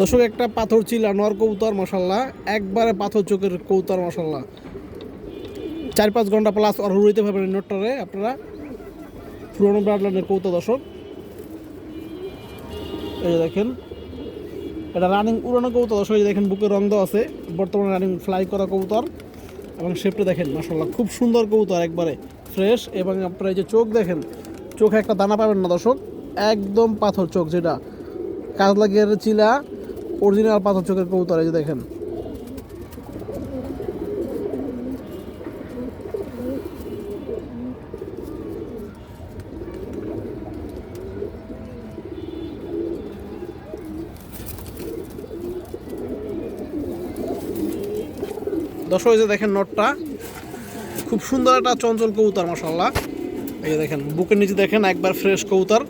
দর্শক, একটা পাথর চিলা নর কৌতার মশাল্লা একবারে পাথর চোখের কৌতার মশাল্লা চার পাঁচ ঘণ্টা প্লাস আর উড়িতে পারবেন নোটটারে আপনারা। পুরোনো ব্রাডলাইনের কৌতা দর্শক। এই দেখেন, এটা রানিং উড়ানো কৌতা দর্শক দেখেন বুকে রং দেওয়া আছে। বর্তমানে রানিং ফ্লাই করা কৌতার এবং শেপটা দেখেন মাসাল্লাহ খুব সুন্দর কৌতার একবারে ফ্রেশ এবং আপনারা এই যে চোখ দেখেন, চোখে একটা দানা পাবেন না, দর্শক। একদম পাথর চোখ যেটা। কাজ লাগিয়ে চিলা অরিজিনাল পাথর চোখের কৌতার এই যে দেখেন। দর্শক যে দেখেন নটটা। খুব সুন্দর একটা চঞ্চল কবুতর মাসাল্লাহ এই দেখেন, বুকের নিচে দেখেন, একবার ফ্রেশ কবুতর।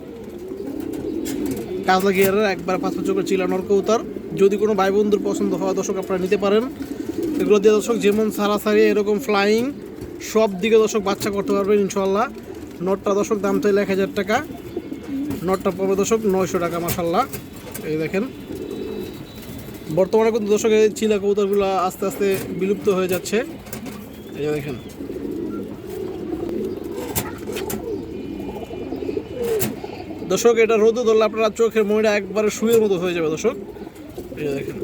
কাজলা গিয়ারের একবার পাথর চোখের চিলানোর কবুতর। যদি কোনো ভাই বন্ধুর পছন্দ হয় দর্শক আপনারা নিতে পারেন। এগুলো দিয়ে দর্শক যেমন সারাসারি এরকম ফ্লাইং সব দিকে দর্শক বাচ্চা করতে পারবেন ইনশাল্লাহ নটটা দর্শক দাম চাইলে এক হাজার টাকা। নটটা পড়বে দর্শক নয়শো টাকা মাসাল্লাহ এই দেখেন। বর্তমানে কিন্তু দর্শক এই চিলা কবুতরগুলো আস্তে আস্তে বিলুপ্ত হয়ে যাচ্ছে। এই দেখেন। দর্শক, এটা রোদে ধরলে আপনারা চোখের ময়টা একবারে শুয়ের মতো হয়ে যাবে দর্শক। এই দেখেন